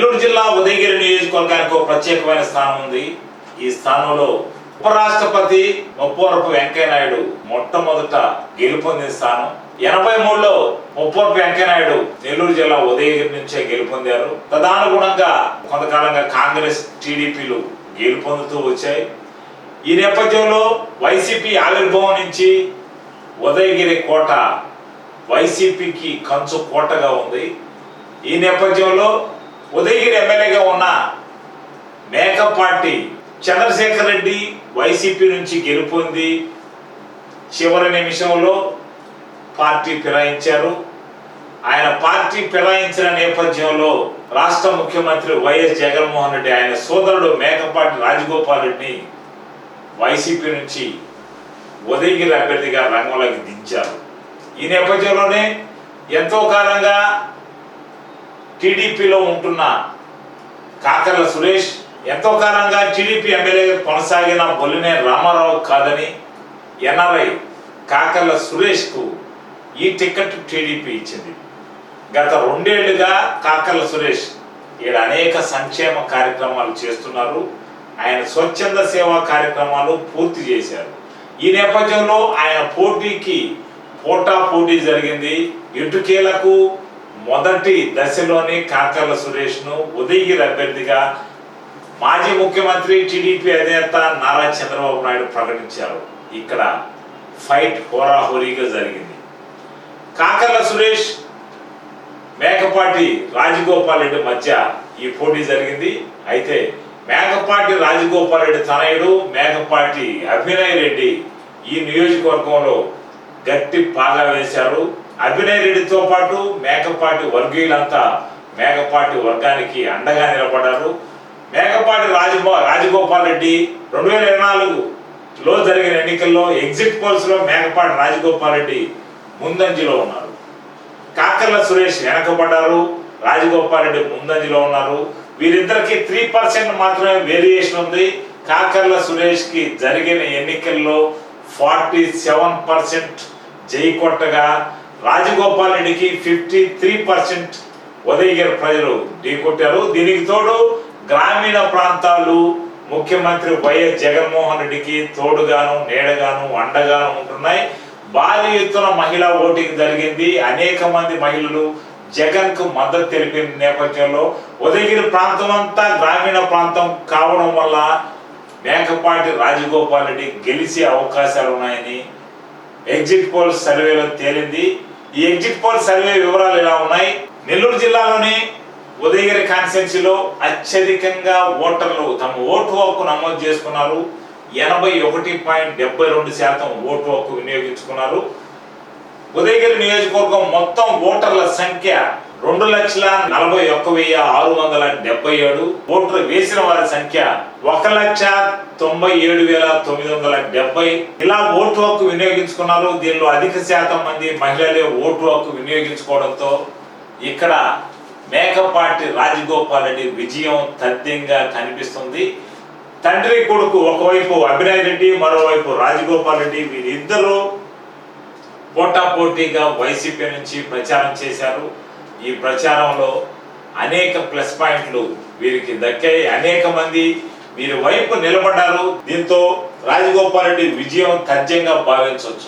నెల్లూరు జిల్లా ఉదయగిరి నియోజకవర్గానికి ఒక ప్రత్యేకమైన స్థానం ఉంది. ఈ స్థానంలో ఉపరాష్ట్రపతి ముప్పవరపు వెంకయ్యనాయుడు మొట్టమొదట గెలుపొందిన స్థానం. ఎనభై మూడులో ముప్పవరపు వెంకయ్యనాయుడు నెల్లూరు జిల్లా ఉదయగిరి నుంచే గెలుపొందారు. తదానుగుణంగా కొంతకాలంగా కాంగ్రెస్ టీడీపీలు గెలుపొందుతూ వచ్చాయి. ఈ నేపథ్యంలో వైసీపీ ఆవిర్భావం నుంచి ఉదయగిరి కోట వైసీపీకి కంచు కోటగా ఉంది. ఈ నేపథ్యంలో ఉదయగిరి ఎమ్మెల్యేగా ఉన్న మేకపాటి చంద్రశేఖర్ రెడ్డి వైసీపీ నుంచి గెలుపొంది. చివరి నిమిషంలో పార్టీ ఫిరాయించారు. ఆయన పార్టీ ఫిరాయించిన నేపథ్యంలో రాష్ట్ర ముఖ్యమంత్రి వైఎస్ జగన్మోహన్ రెడ్డి ఆయన సోదరుడు మేకపాటి రాజగోపాల్ రెడ్డిని వైసీపీ నుంచి ఉదయగిరి అభ్యర్థిగా రంగంలోకి దించారు. ఈ నేపథ్యంలోనే ఎంతో కాలంగా టీడీపీలో ఉంటున్న కాకర్ల సురేష్ ఎంతో కాలంగా టీడీపీ ఎమ్మెల్యేగా కొనసాగిన బొల్లినే రామారావు కాదని ఎన్ఆర్ఐ కాకర్ల సురేష్కు ఈ టికెట్ టీడీపీ ఇచ్చింది. గత రెండేళ్ళుగా కాకర్ల సురేష్ ఈడ అనేక సంక్షేమ కార్యక్రమాలు చేస్తున్నారు. ఆయన స్వచ్ఛంద సేవా కార్యక్రమాలు పూర్తి చేశారు. ఈ నేపథ్యంలో ఆయన పోటీకి పోటా పోటీ జరిగింది. ఇటుకేలకు మొదటి దశలోనే కాకర్ల సురేష్ను ఉదయగిరి అభ్యర్థిగా మాజీ ముఖ్యమంత్రి టీడీపీ అధినేత నారా చంద్రబాబు నాయుడు ప్రకటించారు. ఇక్కడ ఫైట్ హోరాహోరీగా జరిగింది. కాకర్ల సురేష్ మేకపాటి రాజగోపాల్ రెడ్డి మధ్య ఈ పోటీ జరిగింది. అయితే మేకపాటి రాజగోపాల్ రెడ్డి తనయుడు మేకపాటి అభినయ్ రెడ్డి ఈ నియోజకవర్గంలో గట్టి పాగా వేశారు. అభినయ్ రెడ్డితో పాటు మేకపాటి వర్గీయులంతా మేకపాటి వర్గానికి అండగా నిలబడ్డారు. మేకపాటి రాజగో రాజగోపాల్ రెడ్డి రెండు వేల ఇరవై నాలుగులో జరిగిన ఎన్నికల్లో ఎగ్జిట్ పోల్స్లో మేకపాటి రాజగోపాల్ రెడ్డి ముందంజలో ఉన్నారు. కాకర్ల సురేష్ వెనకబడ్డారు. రాజగోపాల్ రెడ్డి ముందంజలో ఉన్నారు. వీరిద్దరికి త్రీ పర్సెంట్ మాత్రమే వేరియేషన్ ఉంది. కాకర్ల సురేష్కి జరిగిన ఎన్నికల్లో ఫార్టీ సెవెన్ పర్సెంట్ జై కొట్టగా రాజగోపాల్ రెడ్డికి ఫిఫ్టీ త్రీ పర్సెంట్ ఉదయగిరి ప్రజలు ఢీకొట్టారు. దీనికి తోడు గ్రామీణ ప్రాంతాలు ముఖ్యమంత్రి వైఎస్ జగన్మోహన్ రెడ్డికి తోడుగాను నీడగాను అండగాను ఉంటున్నాయి. భారీ ఎత్తున మహిళా ఓటింగ్ జరిగింది. అనేక మంది మహిళలు జగన్కు మద్దతు తెలిపిన నేపథ్యంలో ఉదయగిరి ప్రాంతం అంతా గ్రామీణ ప్రాంతం కావడం వల్ల మేకపాటి రాజగోపాల్ రెడ్డి గెలిచే అవకాశాలు ఉన్నాయని ఎగ్జిట్ పోల్ సర్వేలో తేలింది. ఈ ఎగ్జిట్ పోల్ సర్వే వివరాలు ఎలా ఉన్నాయి? నెల్లూరు జిల్లాలోని ఉదయగిరి కాన్స్టిట్యున్సీలో అత్యధికంగా ఓటర్లు తమ ఓటు హక్కు నమోదు చేసుకున్నారు. ఎనభై ఒకటి పాయింట్ డెబ్బై రెండు శాతం ఓటు హక్కు వినియోగించుకున్నారు. ఉదయగిరి నియోజకవర్గం మొత్తం ఓటర్ల సంఖ్య రెండు లక్షల నలభై ఒక్క వెయ్యి ఆరు వందల డెబ్బై ఏడు ఓట్లు వేసిన వారి సంఖ్య ఒక లక్ష తొంభై ఏడు వేల తొమ్మిది వందల డెబ్బై. ఇలా ఓటు హక్కు వినియోగించుకున్నారు. దీనిలో అధిక శాతం మంది మహిళలే ఓటు హక్కు వినియోగించుకోవడంతో ఇక్కడ మేకపాటి రాజగోపాల్ రెడ్డి విజయం తథ్యంగా కనిపిస్తుంది. తండ్రి కొడుకు ఒకవైపు అభినయ్ రెడ్డి మరోవైపు రాజగోపాల్ రెడ్డి వీరిద్దరూ పోటా పోటీగా వైసీపీ నుంచి ప్రచారం చేశారు. ఈ ప్రచారంలో అనేక ప్లస్ పాయింట్లు వీరికి దక్కాయి. అనేక మంది వీరి వైపు నిలబడ్డారు. దీంతో రాజగోపాల్ రెడ్డి విజయం ఖచ్చితంగా భావించవచ్చు.